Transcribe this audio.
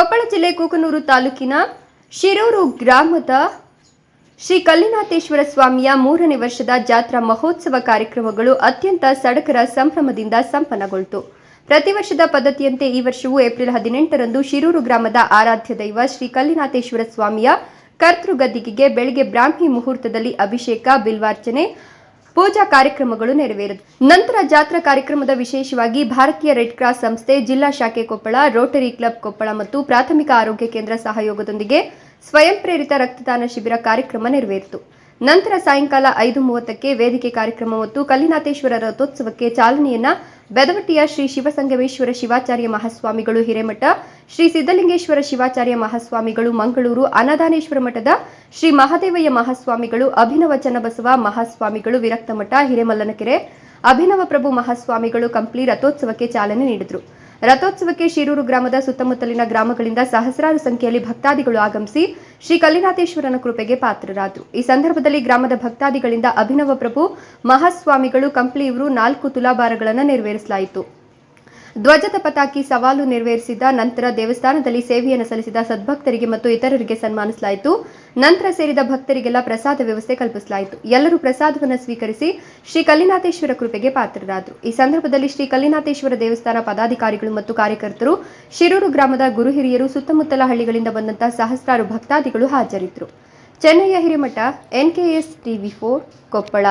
ಕೊಪ್ಪಳ ಜಿಲ್ಲೆ ಕೂಕನೂರು ತಾಲೂಕಿನ ಶಿರೂರು ಗ್ರಾಮದ ಶ್ರೀ ಕಲ್ಲಿನಾಥೇಶ್ವರ ಸ್ವಾಮಿಯ ಮೂರನೇ ವರ್ಷದ ಜಾತ್ರಾ ಮಹೋತ್ಸವ ಕಾರ್ಯಕ್ರಮಗಳು ಅತ್ಯಂತ ಸಡಕರ ಸಂಭ್ರಮದಿಂದ ಸಂಪನ್ನಗೊಳ್ತು. ಪ್ರತಿ ವರ್ಷದ ಪದ್ಧತಿಯಂತೆ ಈ ವರ್ಷವೂ ಏಪ್ರಿಲ್ ಹದಿನೆಂಟರಂದು ಶಿರೂರು ಗ್ರಾಮದ ಆರಾಧ್ಯ ದೈವ ಶ್ರೀ ಕಲ್ಲಿನಾಥೇಶ್ವರ ಸ್ವಾಮಿಯ ಕರ್ತೃಗದ್ದಿಗೆಗೆ ಬೆಳಗ್ಗೆ ಬ್ರಾಹ್ಮಿ ಮುಹೂರ್ತದಲ್ಲಿ ಅಭಿಷೇಕ, ಬಿಲ್ವಾರ್ಚನೆ ಪೂಜಾ ಕಾರ್ಯಕ್ರಮಗಳು ನೆರವೇರಿದವು ನಂತರ ಜಾತ್ರಾ ಕಾರ್ಯಕ್ರಮದ ವಿಶೇಷವಾಗಿ ಭಾರತೀಯ ರೆಡ್ ಕ್ರಾಸ್ ಸಂಸ್ಥೆ, ಜಿಲ್ಲಾ ಶಾಖೆ ಕೊಪ್ಪಳ, ರೋಟರಿ ಕ್ಲಬ್ ಕೊಪ್ಪಳ ಮತ್ತು ಪ್ರಾಥಮಿಕ ಆರೋಗ್ಯ ಕೇಂದ್ರ ಸಹಯೋಗದೊಂದಿಗೆ ಸ್ವಯಂ ಪ್ರೇರಿತ ರಕ್ತದಾನ ಶಿಬಿರ ಕಾರ್ಯಕ್ರಮ ನೆರವೇರಿತು. ನಂತರ ಸಾಯಂಕಾಲ ಐದು ಮೂವತ್ತಕ್ಕೆ ವೇದಿಕೆ ಕಾರ್ಯಕ್ರಮ ಮತ್ತು ಕಲ್ಲಿನಾಥೇಶ್ವರ ರಥೋತ್ಸವಕ್ಕೆ ಚಾಲನೆಯನ್ನ ಬೆದವಟ್ಟಿಯ ಶ್ರೀ ಶಿವಸಂಗಮೇಶ್ವರ ಶಿವಾಚಾರ್ಯ ಮಹಾಸ್ವಾಮಿಗಳು ಹಿರೇಮಠ, ಶ್ರೀ ಸಿದ್ದಲಿಂಗೇಶ್ವರ ಶಿವಾಚಾರ್ಯ ಮಹಾಸ್ವಾಮಿಗಳು ಮಂಗಳೂರು ಅನ್ನದಾನೇಶ್ವರ ಮಠದ ಶ್ರೀ ಮಹಾದೇವಯ್ಯ ಮಹಾಸ್ವಾಮಿಗಳು, ಅಭಿನವ ಚನ್ನಬಸವ ಮಹಾಸ್ವಾಮಿಗಳು, ವಿರಕ್ತಮಠ, ಹಿರೇಮಲ್ಲನಕೆರೆ, ಅಭಿನವ ಪ್ರಭು ಮಹಾಸ್ವಾಮಿಗಳು ಕಂಪ್ಲಿ ರಥೋತ್ಸವಕ್ಕೆ ಚಾಲನೆ ನೀಡಿದರು. ರಥೋತ್ಸವಕ್ಕೆ ಶಿರೂರು ಗ್ರಾಮದ ಸುತ್ತಮುತ್ತಲಿನ ಗ್ರಾಮಗಳಿಂದ ಸಹಸ್ರಾರು ಸಂಖ್ಯೆಯಲ್ಲಿ ಭಕ್ತಾದಿಗಳು ಆಗಮಿಸಿ ಶ್ರೀ ಕಲ್ಲಿನಾಥೇಶ್ವರನ ಕೃಪೆಗೆ ಪಾತ್ರರಾದರು. ಈ ಸಂದರ್ಭದಲ್ಲಿ ಗ್ರಾಮದ ಭಕ್ತಾದಿಗಳಿಂದ ಅಭಿನವ ಪ್ರಭು ಮಹಾಸ್ವಾಮಿಗಳು ಕಂಪ್ಲಿ ಇವರು ನಾಲ್ಕು ತುಲಾಭಾರಗಳನ್ನು ನೆರವೇರಿಸಲಾಯಿತು. ಧ್ವಜದ ಪತಾಕಿ ಸವಾಲು ನೆರವೇರಿಸಿದ ನಂತರ ದೇವಸ್ಥಾನದಲ್ಲಿ ಸೇವೆಯನ್ನು ಸಲ್ಲಿಸಿದ ಸದ್ಭಕ್ತರಿಗೆ ಮತ್ತು ಇತರರಿಗೆ ಸನ್ಮಾನಿಸಲಾಯಿತು. ನಂತರ ಸೇರಿದ ಭಕ್ತರಿಗೆಲ್ಲ ಪ್ರಸಾದ ವ್ಯವಸ್ಥೆ ಕಲ್ಪಿಸಲಾಯಿತು. ಎಲ್ಲರೂ ಪ್ರಸಾದವನ್ನು ಸ್ವೀಕರಿಸಿ ಶ್ರೀ ಕಲ್ಲಿನಾಥೇಶ್ವರ ಕೃಪೆಗೆ ಪಾತ್ರರಾದರು. ಈ ಸಂದರ್ಭದಲ್ಲಿ ಶ್ರೀ ಕಲ್ಲಿನಾಥೇಶ್ವರ ದೇವಸ್ಥಾನ ಪದಾಧಿಕಾರಿಗಳು ಮತ್ತು ಕಾರ್ಯಕರ್ತರು, ಶಿರೂರು ಗ್ರಾಮದ ಗುರು ಹಿರಿಯರು, ಸುತ್ತಮುತ್ತಲ ಹಳ್ಳಿಗಳಿಂದ ಬಂದಂತಹ ಸಹಸ್ರಾರು ಭಕ್ತಾದಿಗಳು ಹಾಜರಿದ್ದರು. Chennayya Hiremath, NKS TV four Koppal.